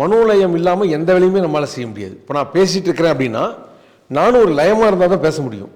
மனோலயம் இல்லாமல் எந்த வேலையுமே நம்மளால் செய்ய முடியாது. இப்போ நான் பேசிகிட்டு இருக்கிறேன் அப்படின்னா நானும் ஒரு லயமாக இருந்தால் தான் பேச முடியும்.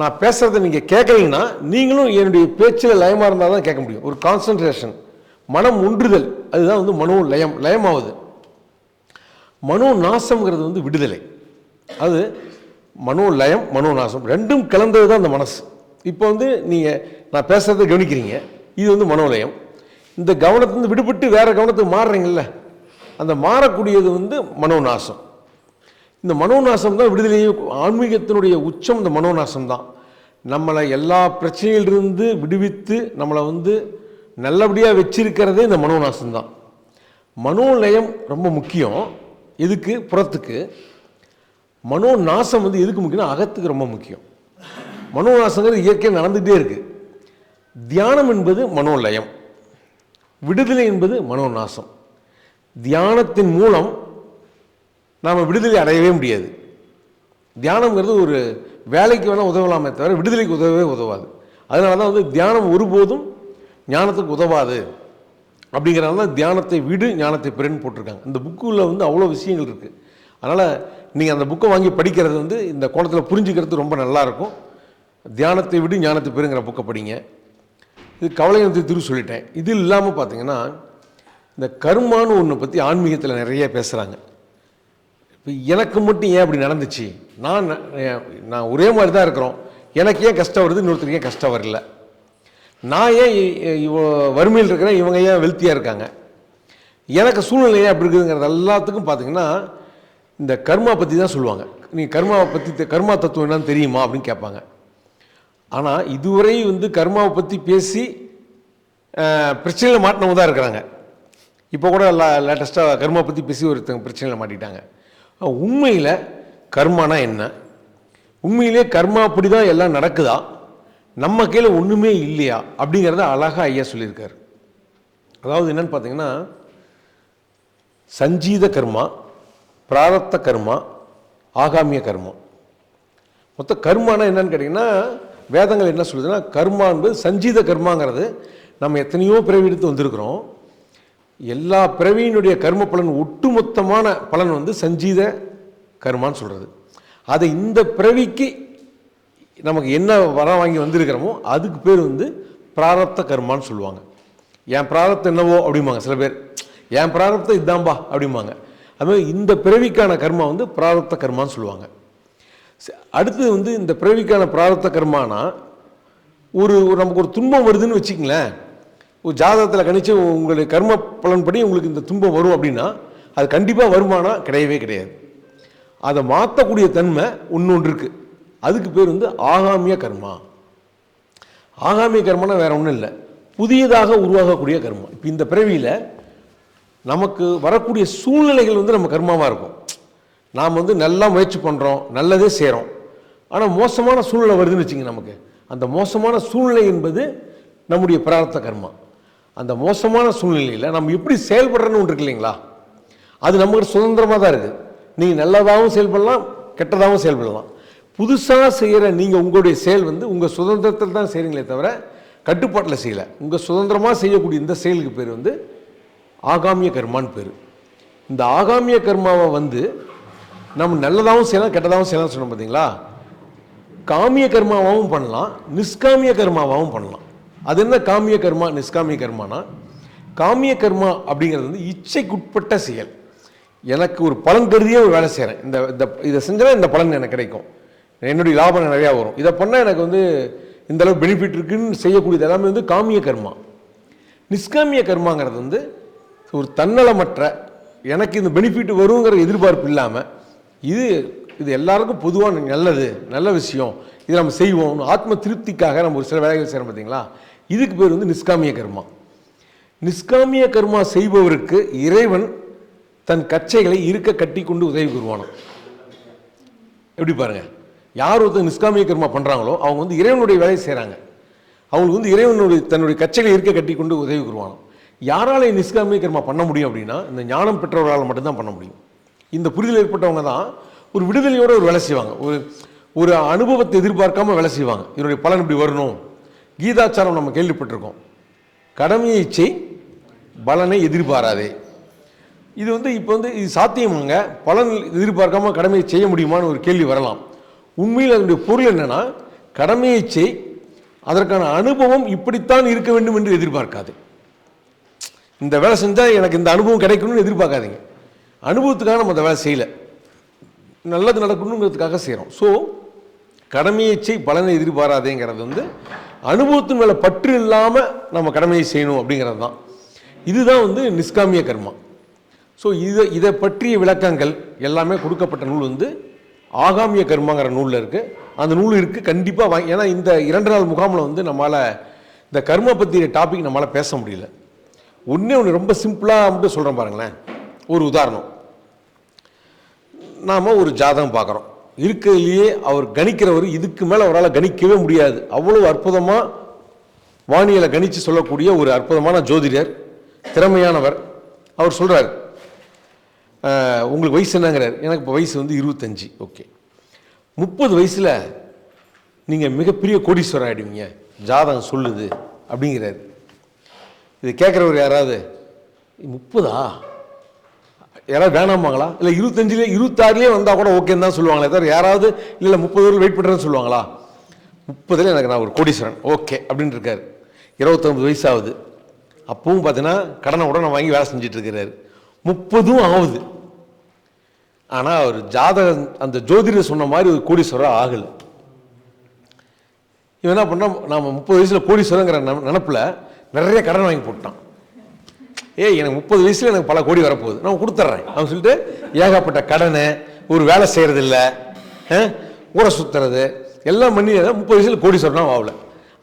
நான் பேசுகிறத நீங்கள் கேட்குறீங்கன்னா நீங்களும் என்னுடைய பேச்சில் லயமாக இருந்தால் தான் கேட்க முடியும். ஒரு கான்சன்ட்ரேஷன் மனம் ஒன்றுதல் அதுதான் வந்து மனோ லயம் லயமாவது. மனோ நாசம்ங்கிறது வந்து விடுதலை. அது மனோ லயம் மனோ நாசம் ரெண்டும் கலந்தது தான் அந்த மனசு. இப்போ வந்து நீங்கள் நான் பேசுகிறத கவனிக்கிறீங்க இது வந்து மனோலயம். இந்த கவனத்துலேருந்து விடுபட்டு வேறு கவனத்துக்கு மாறுறீங்கல்ல அந்த மாறக்கூடியது வந்து மனோநாசம். இந்த மனோநாசம் தான் விடுதலையே ஆன்மீகத்தினுடைய உச்சம் இந்த மனோநாசம் தான். நம்மளை எல்லா பிரச்சனையிலிருந்து விடுவித்து நம்மளை வந்து நல்லபடியாக வச்சிருக்கிறதே இந்த மனோநாசம் தான். மனோலயம் ரொம்ப முக்கியம். எதுக்கு? புறத்துக்கு. மனோ நாசம் வந்து எதுக்கு முக்கியம்னா அகத்துக்கு ரொம்ப முக்கியம். மனோநாசங்கிறது இயற்கையாக நடந்துகிட்டே இருக்குது தியானம் என்பது மனோலயம் விடுதலை என்பது மனோநாசம். தியானத்தின் மூலம் நாம் விடுதலை அடையவே முடியாது. தியானம்ங்கிறது ஒரு வேலைக்கு வேணால் உதவலாமே தவிர விடுதலைக்கு உதவவே உதவாது. அதனால தான் வந்து தியானம் ஒருபோதும் ஞானத்துக்கு உதவாது. அப்படிங்கிறனால தான் தியானத்தை விடு ஞானத்தை பெருன்னு போட்டிருக்காங்க. இந்த புக்குள்ள வந்து அவ்வளோ விஷயங்கள் இருக்குது அதனால் நீங்கள் அந்த புக்கை வாங்கி படிக்கிறது வந்து இந்த கோணத்தில் புரிஞ்சுக்கிறது ரொம்ப நல்லாயிருக்கும் தியானத்தை விடு ஞானத்தை பெருங்கிற புக்கை படிங்க. இது கவலையத்தை திரு சொல்லிட்டேன். இது இல்லாமல் பார்த்தீங்கன்னா இந்த கர்மான்னு ஒன்று பற்றி ஆன்மீகத்தில் நிறைய பேசுகிறாங்க இப்போ எனக்கு மட்டும் ஏன் அப்படி நடந்துச்சு? நான் நான் ஒரே மாதிரி தான் இருக்கிறோம். எனக்கு ஏன் கஷ்டம் வருது? இன்னொருத்தருக்கு ஏன் கஷ்டம் வரல? நான் ஏன் இவ வறுமையில் இருக்கிறேன்? இவங்க ஏன் வெல்த்தியாக இருக்காங்க? எனக்கு சூழ்நிலை ஏன் அப்படி இருக்குதுங்கிறது எல்லாத்துக்கும் பார்த்தீங்கன்னா இந்த கர்மா பற்றி தான் சொல்லுவாங்க. நீங்கள் கர்மாவை பற்றி கர்மா தத்துவம் என்னன்னு தெரியுமா? அப்படின்னு கேட்பாங்க. ஆனால் இதுவரை வந்து கர்மாவை பற்றி பேசி பிரச்சனையில் மாட்டினவங்க தான் இருக்கிறாங்க. இப்போ கூட லேட்டஸ்ட்டாக கர்மா பற்றி பேசி ஒருத்தங்க பிரச்சனையில் மாட்டிட்டாங்க உண்மையில் கர்மானா என்ன? உண்மையிலே கர்மா அப்படி தான் எல்லாம் நடக்குதா? நம்ம கையில் ஒன்றுமே இல்லையா? அப்படிங்கிறத அழகாக ஐயா சொல்லியிருக்காரு. அதாவது என்னன்னு பார்த்தீங்கன்னா சஞ்சீத கர்மா பிராரத்த கர்மா ஆகாமிய கர்மா. மொத்த கர்மானா என்னன்னு கேட்டிங்கன்னா வேதங்கள் என்ன சொல்லுதுன்னா கர்மா என்பது சஞ்சீத கர்மாங்கிறது நம்ம எத்தனையோ பிறவி எடுத்து வந்திருக்கிறோம். எல்லா பிறவியினுடைய கர்ம பலன் ஒட்டுமொத்தமான பலன் வந்து சஞ்சீத கர்மான்னு சொல்கிறது அதை இந்த பிறவிக்கு நமக்கு என்ன வர வாங்கி வந்திருக்கிறோமோ அதுக்கு பேர் வந்து பிராரப்த கர்மான்னு சொல்லுவாங்க. என் பிராரப்தம் என்னவோ அப்படிம்பாங்க சில பேர். என் பிராரப்தம் இதாம்பா அப்படிம்பாங்க. அதுமாதிரி இந்த பிறவிக்கான கர்மா வந்து பிராரப்த கர்மான்னு சொல்லுவாங்க. அடுத்தது வந்து இந்த பிறவிக்கான பிராரப்த கர்மானா ஒரு ஒரு நமக்கு ஒரு துன்பம் வருதுன்னு வச்சுக்கங்களேன். ஜாதகத்தில் கணிச்சு உங்களுடைய கர்ம பலன்படி உங்களுக்கு இந்த துன்பம் வரும் அப்படின்னா அது கண்டிப்பாக வருமானா? கிடையவே கிடையாது. அதை மாற்றக்கூடிய தன்மை ஒன்று ஒன்று இருக்குது அதுக்கு பேர் வந்து ஆகாமிய கர்மா. ஆகாமிய கர்மனா வேறு ஒன்றும் இல்லை. புதியதாக உருவாகக்கூடிய கர்மா. இப்போ இந்த பிறவியில் நமக்கு வரக்கூடிய சூழ்நிலைகள் வந்து நம்ம கர்மாவாக இருக்கும். நாம் வந்து நல்லா முயற்சி பண்ணுறோம் நல்லதே செய்கிறோம் ஆனால் மோசமான சூழ்நிலை வருதுன்னு வச்சுங்க நமக்கு. அந்த மோசமான சூழ்நிலை என்பது நம்முடைய பிரார்த்த கர்மா. அந்த மோசமான சூழ்நிலையில் நம்ம எப்படி செயல்படுறோன்னு ஒன்று இருக்கு இல்லைங்களா? அது நமக்கு சுதந்திரமாக தான் இருக்குது நீங்கள் நல்லதாகவும் செயல்படலாம் கெட்டதாகவும் செயல்படலாம். புதுசாக செய்கிற நீங்கள் உங்களுடைய செயல் வந்து உங்கள் சுதந்திரத்தில் தான் செய்கிறீங்களே தவிர கட்டுப்பாட்டில் செய்யலை. உங்கள் சுதந்திரமாக செய்யக்கூடிய இந்த செயலுக்கு பேர் வந்து ஆகாமிய கர்மான்னு பேர். இந்த ஆகாமிய கர்மாவை வந்து நம்ம நல்லதாகவும் செய்யலாம் கெட்டதாகவும் செய்யலாம்னு சொன்னோம் பார்த்தீங்களா காமிய கர்மாவாகவும் பண்ணலாம் நிஷ்காமிய கர்மாவாகவும் பண்ணலாம். அது என்ன காமிய கர்மா நிஷ்காமிய கர்மானா? காமிய கர்மா அப்படிங்கிறது வந்து இச்சைக்குட்பட்ட செயல். எனக்கு ஒரு பலன் கருதியே ஒரு வேலை செய்கிறேன் இந்த இந்த இதை செஞ்சால் இந்த பலன் எனக்கு கிடைக்கும். என்னுடைய லாபம் நிறையா வரும். இதை பண்ணால் எனக்கு வந்து இந்த அளவு பெனிஃபிட் இருக்குன்னு செய்யக்கூடியது எல்லாமே வந்து காமிய கர்மா. நிஷ்காமிய கர்மாங்கிறது வந்து ஒரு தன்னலமற்ற எனக்கு இந்த பெனிஃபிட் வருங்கிற எதிர்பார்ப்பு இல்லாமல் இது இது எல்லாருக்கும் பொதுவான நல்லது நல்ல விஷயம் இதை நம்ம செய்வோம் ஆத்ம திருப்திக்காக நம்ம ஒரு சில வேலைகள் செய்கிறோம் பார்த்தீங்களா இதுக்கு பேர் வந்து நிஷ்காமிய கர்மா. நிஷ்காமிய கர்மா செய்பவருக்கு இறைவன் தன் கச்சைகளை இருக்க கட்டி கொண்டு உதவி கூறுவானோ? எப்படி பாருங்க? யார் ஒருத்தர் நிஷ்காமிய கர்மா பண்ணுறாங்களோ அவங்க வந்து இறைவனுடைய வேலையை செய்கிறாங்க அவங்களுக்கு வந்து இறைவனுடைய தன்னுடைய கச்சைகளை இருக்க கட்டி கொண்டு உதவி கூறுவானோ? யாராலே நிஷ்காமிய கர்மா பண்ண முடியும் அப்படின்னா இந்த ஞானம் பெற்றவர்களால் மட்டும்தான் பண்ண முடியும். இந்த புரிதல் ஏற்பட்டவங்க தான் ஒரு விடுதலையோட ஒரு வேலை செய்வாங்க. ஒரு ஒரு அனுபவத்தை எதிர்பார்க்காம வேலை செய்வாங்க. இதனுடைய பலன் இப்படி வரணும். கீதாச்சாரம் நம்ம கேள்விப்பட்டிருக்கோம். கடமையை செய் பலனை எதிர்பாராதே. இது வந்து இப்போ வந்து இது சாத்தியமாங்க. பலன் எதிர்பார்க்காம கடமையை செய்ய முடியுமான்னு ஒரு கேள்வி வரலாம். உண்மையில் அதனுடைய பொருள் என்னன்னா கடமையை செய் அதற்கான அனுபவம் இப்படித்தான் இருக்க வேண்டும் என்று எதிர்பார்க்காது. இந்த வேலை செஞ்சால் எனக்கு இந்த அனுபவம் கிடைக்கணும்னு எதிர்பார்க்காதீங்க. அனுபவத்துக்காக நம்ம அந்த வேலை செய்யலை. நல்லது நடக்கணுங்கிறதுக்காக செய்கிறோம் ஸோ கடமையை செய் பலனை எதிர்பாராதேங்கிறது வந்து அனுபவத்தின் மேலே பற்று இல்லாமல் நம்ம கடமையை செய்யணும் அப்படிங்கிறது தான். இதுதான் வந்து நிஷ்காமிய கர்மா. ஸோ இதை இதை பற்றிய விளக்கங்கள் எல்லாமே கொடுக்கப்பட்ட நூல் வந்து ஆகாமிய கர்மாங்கிற நூலில் இருக்குது அந்த நூல் இருக்குது கண்டிப்பாக வாங்கி ஏன்னா இந்த இரண்டு நாள் முகாமில் வந்து நம்மளால் இந்த கர்மா பற்றிய டாபிக் நம்மளால் பேச முடியல. ஒன்றே ஒன்று ரொம்ப சிம்பிளாக மட்டும் சொல்கிறேன் பாருங்களேன். ஒரு உதாரணம். நாம் ஒரு ஜாதகம் பார்க்குறோம் இருக்கிறதுலையே அவர் கணிக்கிறவர் இதுக்கு மேலே அவரால் கணிக்கவே முடியாது. அவ்வளோ அற்புதமாக வானியலை கணித்து சொல்லக்கூடிய ஒரு அற்புதமான ஜோதிடர் திறமையானவர். அவர் சொல்கிறார் உங்களுக்கு வயசு என்னங்கிறார். எனக்கு இப்போ வயசு வந்து இருபத்தஞ்சி. ஓகே. முப்பது வயசில் நீங்கள் மிகப்பெரிய கோடீஸ்வரர் ஆகிடுவீங்க ஜாதகம் சொல்லுது. அப்படிங்கிறார். இது கேட்குறவர் யாராவது முப்பதா? யாராவது வேணாமாங்களா இல்லை இருபத்தஞ்சிலே இருபத்தாறுலேயே வந்தால் கூட ஓகேன்னு தான் சொல்லுவாங்களே தவிர யாராவது இல்லை முப்பது வரைக்கும் வெயிட் பண்ணுறேன்னு சொல்லுவாங்களா? முப்பதுல எனக்கு நான் ஒரு கோடீஸ்வரன். ஓகே அப்படின்னு இருக்காரு. இருபத்தொம்பது வயசு ஆகுது அப்பவும் பார்த்தீங்கன்னா கடனை உடனே வாங்கி வேலை செஞ்சுட்டு இருக்கிறாரு முப்பதும் ஆகுது. ஆனால் அவர் ஜாதகம் அந்த ஜோதிடர் சொன்ன மாதிரி ஒரு கோடீஸ்வரர் ஆகலை. இவன் என்ன பண்ணால் நாம முப்பது வயசில் கோடீஸ்வரங்கிற நினப்பில் நிறைய கடன் வாங்கி போட்டான். ஏய் எனக்கு முப்பது வயசில் எனக்கு பல கோடி வரப்போகுது. நான் கொடுத்துட்றேன். அவன் சொல்லிட்டு ஏகப்பட்ட கடனை ஒரு வேலை செய்கிறது இல்லை ஊரை சுற்றுறது எல்லாம் பண்ணி முப்பது வயசுல கோடீஸ்வரனா ஆகல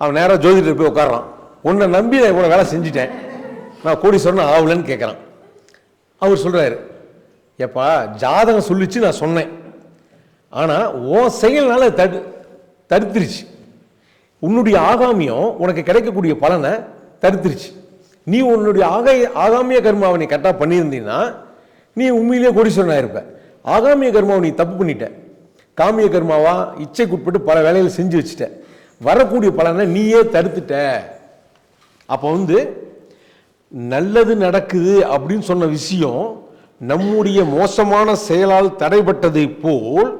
அவன் நேராக ஜோதிடர் போய் உட்கார்றான். உன்னை நம்பி நான் இவ்வளோ வேலை செஞ்சுட்டேன். நான் கோடீஸ்வரன் ஆகலன்னு கேட்குறான் அவர் சொல்கிறாரு ஏப்பா ஜாதகம் சொல்லிச்சு நான் சொன்னேன். ஆனால் உன் செயல்னால தடு தடுத்துருச்சு. உன்னுடைய ஆகாமியம் உனக்கு கிடைக்கக்கூடிய பலனை தடுத்துருச்சு. நீ உன்னுடைய ஆக ஆகாமிய கர்மாவை நீ கரெக்டாக பண்ணியிருந்தீன்னா நீ உண்மையிலேயே கோடீஸ்வரனாக இருப்ப. ஆகாமிய கர்மாவை நீ தப்பு பண்ணிட்ட. காமிய கர்மாவா இச்சைக்குட்பட்டு பல வேலைகள் செஞ்சு வச்சுட்ட. வரக்கூடிய பலனை நீயே தடுத்துட்ட. அப்போ வந்து நல்லது நடக்குது அப்படின்னு சொன்ன விஷயம் நம்முடைய மோசமான செயலால் தடைப்பட்டதை போல்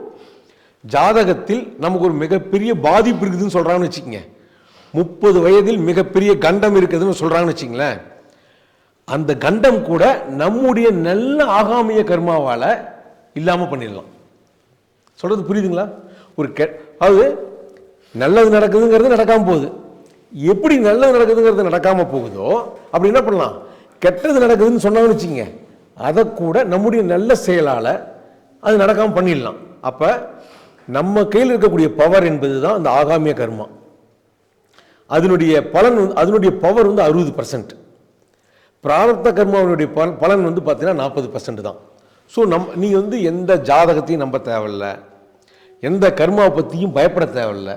ஜாதகத்தில் நமக்கு ஒரு மிகப்பெரிய பாதிப்பு இருக்குதுன்னு சொல்கிறாங்கன்னு வச்சுக்கோங்க. முப்பது வயதில் மிகப்பெரிய கண்டம் இருக்குதுன்னு சொல்கிறாங்கன்னு வச்சிங்களேன் அந்த கண்டம் கூட நம்முடைய நல்ல ஆகாமிய கர்மாவால் இல்லாமல் பண்ணிடலாம். சொல்கிறது புரியுதுங்களா? ஒரு கெ அது நல்லது நடக்குதுங்கிறது நடக்காமல் போகுது. எப்படி நல்லது நடக்குதுங்கிறது நடக்காமல் போகுதோ அப்படி என்ன பண்ணலாம்? கெட்டது நடக்குதுன்னு சொன்னாங்கன்னு வச்சுங்க அதை கூட நம்முடைய நல்ல செயலால் அது நடக்காமல் பண்ணிடலாம். அப்போ நம்ம கையில் இருக்கக்கூடிய பவர் என்பது தான் அந்த ஆகாமிய கர்மா. அதனுடைய பலன் வந்து அதனுடைய பவர் வந்து அறுபது பர்சன்ட் பிராரத்த கர்மாவினுடைய பலன் பலன் வந்து பார்த்தீங்கன்னா நாற்பது பர்சன்ட் தான். ஸோ நம் நீங்கள் வந்து எந்த ஜாதகத்தையும் நம்ப தேவையில்ல. எந்த கர்மாவை பற்றியும் பயப்பட தேவையில்ல.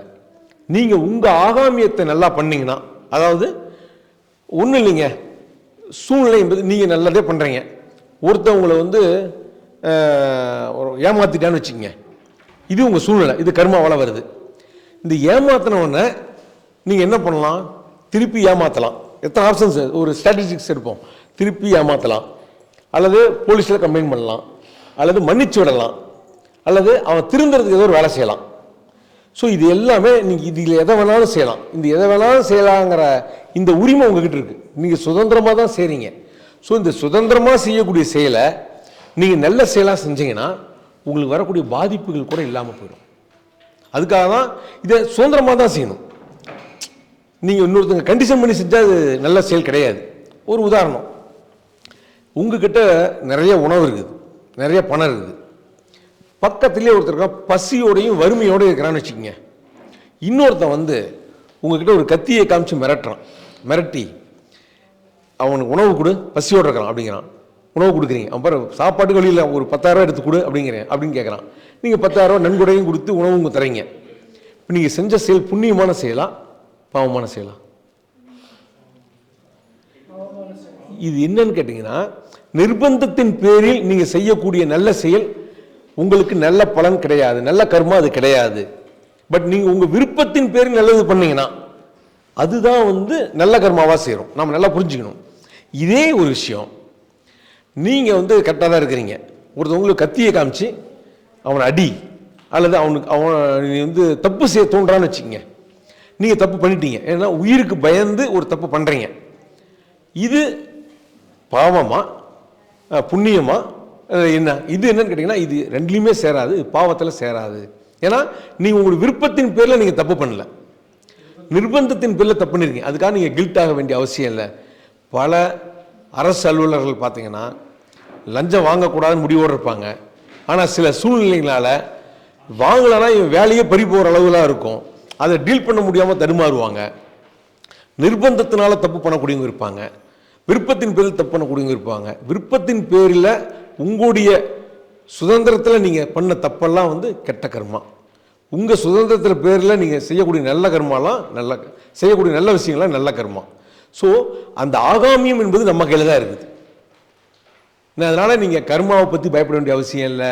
நீங்கள் உங்கள் ஆகாமியத்தை நல்லா பண்ணீங்கன்னா அதாவது ஒன்றும் இல்லைங்க. சூழ்நிலை என்பது நீங்கள் நல்லதே பண்ணுறீங்க ஒருத்தவங்களை வந்து ஏமாற்றிட்டான்னு வச்சுக்கோங்க. இது உங்கள் சூழ்நிலை. இது கர்மாவால் வருது. இந்த ஏமாத்தினவனை நீங்கள் என்ன பண்ணலாம்? திருப்பி ஏமாற்றலாம் எத்தனை ஆப்ஷன்ஸ் ஒரு ஸ்ட்ராட்டஜிக்ஸ் எடுப்போம். திருப்பி ஏமாற்றலாம் அல்லது போலீஸில் கம்ப்ளைண்ட் பண்ணலாம். அல்லது மன்னிச்சு விடலாம். அல்லது அவன் திருந்துறதுக்கு ஏதோ ஒரு வேலை செய்யலாம். ஸோ இது எல்லாமே நீங்கள் இதில் எதை வேணாலும் செய்யலாம். இந்த எதை வேணாலும் செய்யலாங்கிற இந்த உரிமை உங்ககிட்ட இருக்கு. நீங்கள் சுதந்திரமாக தான் செய்கிறீங்க ஸோ இந்த சுதந்திரமாக செய்யக்கூடிய செயலை நீங்கள் நல்ல செயலாக செஞ்சீங்கன்னா உங்களுக்கு வரக்கூடிய பாதிப்புகள் கூட இல்லாமல் போயிடும். அதுக்காக தான் இதை சுதந்திரமாக தான் செய்யணும். நீங்கள் இன்னொருத்தங்க கண்டிஷன் பண்ணி செஞ்சால் அது நல்ல செயல் கிடையாது. ஒரு உதாரணம். உங்ககிட்ட நிறைய உணவு இருக்குது. நிறைய பணம் இருக்குது. பக்கத்துலேயே ஒருத்தர் பசியோடையும் வறுமையோடையும் இருக்கிறான்னு வச்சுக்கோங்க. இன்னொருத்தன் வந்து உங்ககிட்ட ஒரு கத்தியை காமிச்சு மிரட்டுறான். மிரட்டி அவனுக்கு உணவு கொடு பசியோடு இருக்கிறான் அப்படிங்கிறான். உணவு கொடுக்குறீங்க. அவன் பாரு சாப்பாட்டுக்கு வழியில் ஒரு பத்தாயிரம் எடுத்து கொடு அப்படிங்கிறேன் அப்படின்னு கேட்குறான். நீங்கள் பத்தாயிரரூவா நன்கொடையும் கொடுத்து உணவும் தரீங்க இப்போ நீங்கள் செஞ்ச செயல் புண்ணியமான செயலாக பாவமான செய்யலாம் இது என்னன்னு கேட்டிங்கன்னா நிர்பந்தத்தின் பேரில் நீங்கள் செய்யக்கூடிய நல்ல செயல் உங்களுக்கு நல்ல பலன் கிடையாது நல்ல கர்மா அது கிடையாது. பட் நீங்கள் உங்கள் விருப்பத்தின் பேரில் நல்லது பண்ணீங்கன்னா அதுதான் வந்து நல்ல கர்மாவாக செய்கிறோம் நம்ம நல்லா புரிஞ்சுக்கணும். இதே ஒரு விஷயம் நீங்கள் வந்து கரெக்டாக தான் இருக்கிறீங்க. ஒருத்தவங்களுக்கு கத்தியை காமிச்சு அவனை அடி அல்லது அவனுக்கு அவன் நீ வந்து தப்பு செய்ய தோன்றான்னு வச்சுக்கோங்க. நீங்கள் தப்பு பண்ணிட்டீங்க. ஏன்னா உயிருக்கு பயந்து ஒரு தப்பு பண்ணுறீங்க இது பாவமா? புண்ணியமாக புண்ணியமா? என்ன? இது என்னன்னு கேட்டிங்கன்னா இது ரெண்டுலையுமே சேராது பாவத்தில் சேராது. ஏன்னா நீங்கள் உங்களுடைய விருப்பத்தின் பேரில் நீங்கள் தப்பு பண்ணல. நிர்பந்தத்தின் பேரில் தப்பு பண்ணிருக்கீங்க. அதுக்காக நீங்கள் கில்ட் ஆக வேண்டிய அவசியம் இல்லை. பல அரசு அலுவலர்கள் பார்த்தீங்கன்னா லஞ்சம் வாங்கக்கூடாதுன்னு முடிவோடு இருப்பாங்க. ஆனால் சில சூழ்நிலைகளால் வாங்கலைன்னா இவன் வேலையே பறி போகிற அளவுலாம் இருக்கும். அதை டீல் பண்ண முடியாமல் தடுமாறுவாங்க. நிர்பந்தத்தினால தப்பு பண்ணக்கூடியவங்க இருப்பாங்க. விருப்பத்தின் பேரில் தப்பு பண்ணக்கூடியவங்க இருப்பாங்க. விருப்பத்தின் பேரில் உங்களுடைய சுதந்திரத்தில் நீங்கள் பண்ண தப்பெல்லாம் வந்து கெட்ட கர்மா. உங்கள் சுதந்திரத்தில் பேரில் நீங்கள் செய்யக்கூடிய நல்ல கர்மாலாம் நல்ல செய்யக்கூடிய நல்ல விஷயங்கள்லாம் நல்ல கர்மா. ஸோ அந்த ஆகாமியம் என்பது நம்ம கையில் தான் இருக்குது. அதனால் நீங்கள் கர்மாவை பற்றி பயப்பட வேண்டிய அவசியம் இல்லை.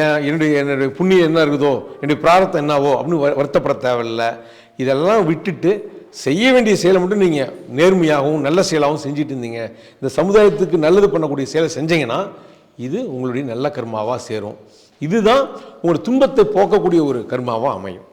ஏன் என்னுடைய என்னுடைய புண்ணியம் என்ன இருக்குதோ என்னுடைய பிராரத்தம் என்னவோ அப்படின்னு வருத்தப்பட தேவையில்லை. இதெல்லாம் விட்டுட்டு செய்ய வேண்டிய செயலை மட்டும் நீங்கள் நேர்மையாகவும் நல்ல செயலாகவும் செஞ்சுட்டு இருந்தீங்க. இந்த சமுதாயத்துக்கு நல்லது பண்ணக்கூடிய செயலை செஞ்சீங்கன்னா இது உங்களுடைய நல்ல கர்மாவாக சேரும். இதுதான் உங்களுடைய துன்பத்தை போக்கக்கூடிய ஒரு கர்மாவாக அமையும்.